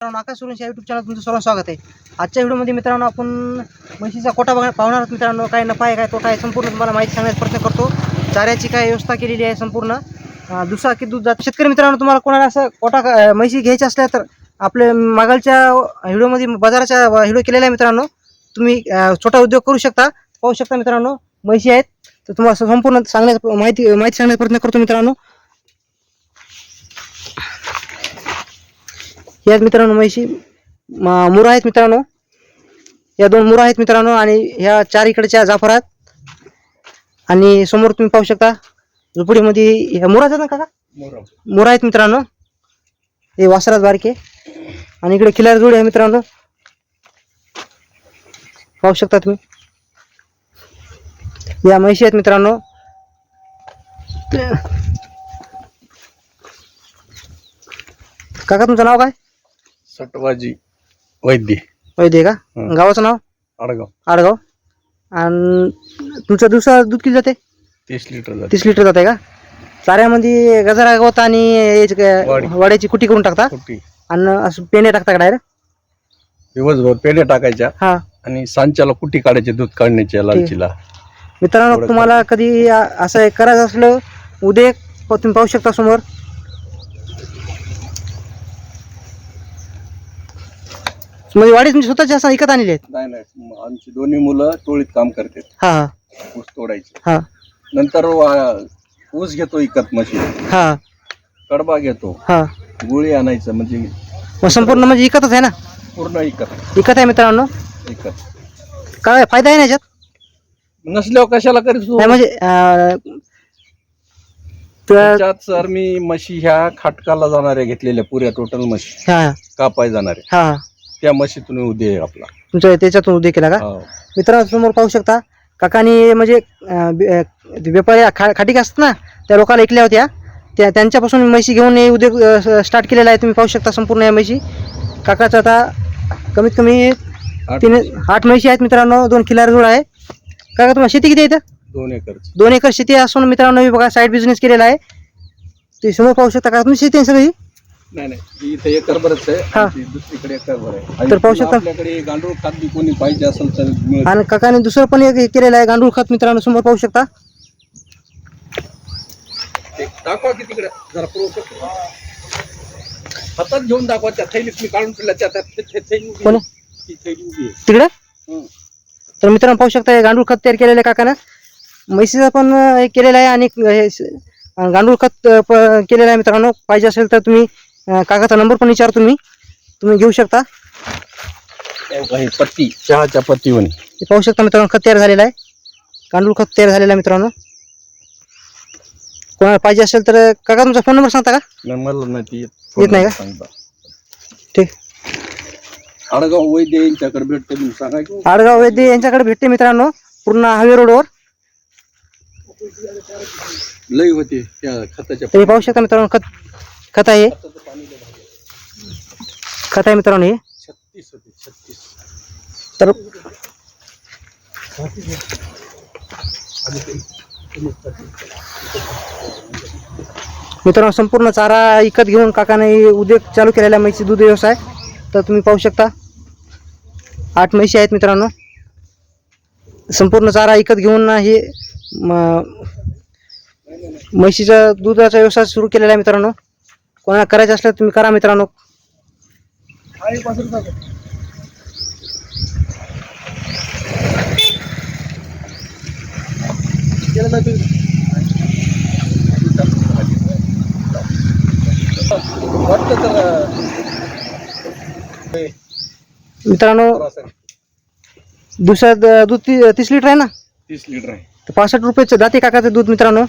मित्रांनो आकाश सुरेश या YouTube channel तुमचं सर्व स्वागत आहे. आजच्या व्हिडिओमध्ये मित्रांनो आपण म्हशीचा कोटा बघा पाहणार आहोत मित्रांनो काय नफा आहे काय तोटा आहे संपूर्ण तुम्हाला माहिती सांगण्याचा प्रयत्न करतो. चाऱ्याची काय व्यवस्था केलेली आहे संपूर्ण. अं, दुसरा की दूध जात शेतकरी मित्रांनो तुम्हाला कोणाला असं कोटा म्हशी घ्यायच्या असल्या तर आपल्या मागालच्या व्हिडिओमध्ये बाजाराच्या व्हिडिओ केलेला आहे मित्रांनो. तुम्ही छोटा उद्योग करू शकता. पाहू शकता मित्रांनो म्हशी आहेत. तर तुम्हाला संपूर्ण सांगण्याचा माहिती माहिती सांगण्याचा प्रयत्न करतो मित्रांनो. या आहेत मित्रांनो म्हैशी मुरा आहेत मित्रांनो. या दोन मुरा आहेत मित्रांनो आणि ह्या चार इकडच्या जाफर आहेत आणि समोर तुम्ही पाहू शकता झोपडीमध्ये ह्या मुराच आहेत ना काका? मुरा आहेत मित्रांनो. हे वासरात बारके. आणि इकडे खिलार जोडी आहे मित्रांनो. पाहू शकता तुम्ही. या म्हैशी आहेत मित्रांनो. काका तुमचं नाव काय? सटवाजी वैद्य. वैद्य का? हं. गावाचं नाव? आडगाव. आडगाव. आणि तुमचं दिवसा दूध किती जाते? तीस लिटर झाले तीस लिटर जाते का? चाऱ्यामध्ये गजरा गवत आणि याची काय वाडी. वाड्याची कुटी करून टाकता? आणि असं पेने टाकता का डायरेक्ट दिवसभर पेढे टाकायच्या. हा. आणि सांच्याला कुठी काढायचे दूध काढण्याच्या लालचीला. मित्रांनो तुम्हाला कधी आ- असं हे करायचं असलं उद्या प- तुम्ही पाहू शकता समोर. म्हणजे वाडी तुमची स्वतःची असं ऐकत आणलेली आहेत? नाही नाही. आमची दोन्ही मुलं टोळीत काम करतात. हा हा. ऊस तोडायचे. हा. नंतर वा- ऊस घेतो इकत मशीन. हा. कडबा घेतो. हा. गुळी आणायचं म्हणजे मग संपूर्ण म्हणजे इकतच आहे ना? पूर्ण इकत. इकत आहे मित्रांनो? इकत. काय फायदा आहे ना याच्यात? नसल्यावर कशाला करीत नाही म्हणजे अं, तर- त्याच्यात सर मी म्हशी ह्या खाटकाला जाणाऱ्या घेतलेल्या पुऱ्या टोटल म्हशी. हा. कापाय जाणाऱ्या. हा. त्या म्हशीतून उदय आहे आपला. तुमच्या त्याच्यातून उद्योग केला का? हो. मित्रांनो समोर पाहू शकता काकानी म्हणजे अं, बे- अं, व्यापारी खा खाटी असतात ना त्या लोकांना ऐकल्या होत्या. त्या त्यांच्यापासून म्हशी घेऊन हे उद्योग स्टार्ट केलेला आहे तुम्ही पाहू शकता संपूर्ण या म्हशी. काकाचं आता कमीत कमी आठ तीन आठ म्हशी आहेत मित्रांनो दोन खिलार जोड आहे. काका तुम्हाला शेती किती आहे इथं? दोन एकरची दोन एकर शेती असून मित्रांनो मी बघा साईड बिझनेस केलेला आहे. ते समोर पाहू शकता का तुम्ही शेती आहे सगळी? नाही नाही. ही इथे आहे. दुसरीकडे आहे. आणि तर पाहू शकता. आपल्याकडे गांडूळ खात बी कोणी पाहिजे असेल तर मिळेल. आणि काकाने दुसरं पण एक हे केलेलं आहे गांडूळ खत मित्रांनो समोर पाहू शकता. ते दाखवा की तिकडे. जरा पूर्व हातात घेऊन दाखवा त्या थैलीत मी काढून ठेवल्या त्या त्या- ते- ते- थैली उभी कोण? आहे. ती थैली उभी आहे. तिकडे? हं. तर मित्रांनो पाहू शकता हे गांडूळ खत तयार केलेलं आहे काकानं. म्हशीचं पण अं, हे केलेलं आहे आणि हे स- गांडूळ खत अं, प- केलेलं आहे मित्रांनो. पाहिजे असेल तर तुम्ही काकाचा नंबर पण विचारतो मी तुम्ही घेऊ शकता. पत्ती चहाच्या पत्ती म्हणे. हे पाहू शकता मित्रांनो खत तयार झालेलं आहे. गांडूळ खत तयार झालेलं आहे मित्रांनो. कोणाला पाहिजे असेल तर काका तुमचा फोन नंबर सांगता का? मला नाही येत. नाही का? ठीक. आडगाव वैद्य यांच्याकडे भेटते सांगा आडगाव वैद्य यांच्याकडे भेटते मित्रांनो पूर्ण हायवे रोडवर. लई होते त्या खताच्या. तुम्ही पाहू शकता मित्रांनो खत खत आहे? आहे. खत आहे मित्रांनो हे? छत्तीस होते छत्तीस तर मित्रांनो संपूर्ण चारा विकत घेऊन काकाने उद्योग चालू केलेला आहे दूध व्यवसाय. तर तुम्ही पाहू शकता. आठ म्हैशी आहेत मित्रांनो. संपूर्ण चारा विकत घेऊन हे म्हशीचा दुधाचा व्यवसाय सुरू केलेला आहे मित्रांनो. कोणाला करायचं असलं तुम्ही करा मित्रांनो. मित्रांनो दुसऱ्या दूध ती तीस लिटर आहे ना? तीस लिटर आहे. तर पासष्ट रुपयाचं जाते काकाचं दूध मित्रांनो.